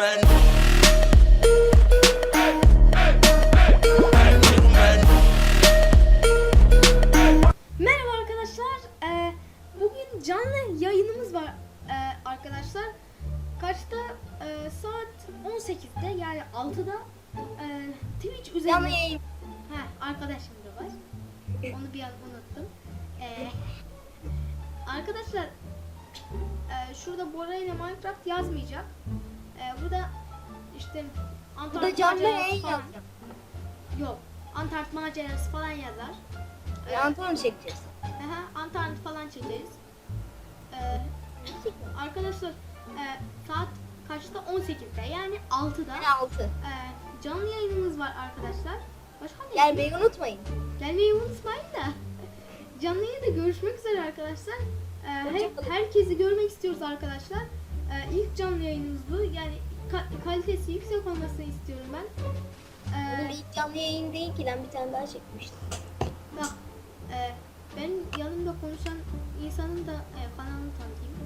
man. Merhaba arkadaşlar. Ee, bugün canlı yayınımız var ee, arkadaşlar. Kaçta? Ee, saat 18'de yani 6'da ee, Twitch üzerinde. Canlı yayın. Ha, arkadaşım da var. Onu bir an unuttum. Ee, arkadaşlar şurada Bora ile Minecraft yazmayacak. Ee, burada işte Bu da canlı yayın falan- yazacağım. Yok. Antarkt macerası falan yazar. Ve Anton çekeceğiz. Aha, Antarkt falan çekeriz. Ee, arkadaşlar e, saat kaçta? 18'de yani 6'da Yani altı. e, canlı yayınımız var arkadaşlar. Başka ne? Gelmeyi unutmayın. Gelmeyi unutmayın da. Canlı yayında görüşmek üzere arkadaşlar. Ee, her- herkesi görmek istiyoruz arkadaşlar. Ee, ilk canlı yayınımız bu. Yani ka- kalitesi yüksek olmasını istiyorum ben. Ee, Bunun ilk canlı yayın değil ki ben bir tane daha çekmiştim. Bak, e, benim yanımda konuşan insanın da e, kanalını tanıtayım.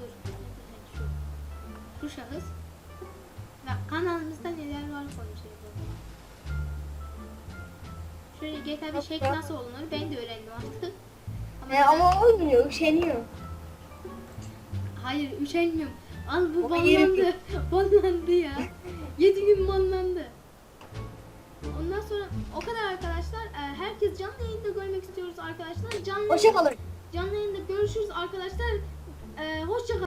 Dur, şu, şu şahıs. Bak, kanalımızda neler var konuşuyor. Şöyle GTA'da şek nasıl olunur ben de öğrendim artık. Ama, E, ama olmuyor, üşeniyor. Hayır üşenmiyorum. Al bu yerim banlandı. banlandı ya. 7 gün banlandı. Ondan sonra o kadar arkadaşlar. E, herkes canlı yayında görmek istiyoruz arkadaşlar. Canlı Hoşça kalın. canlı yayında görüşürüz arkadaşlar. E, hoşça kalın.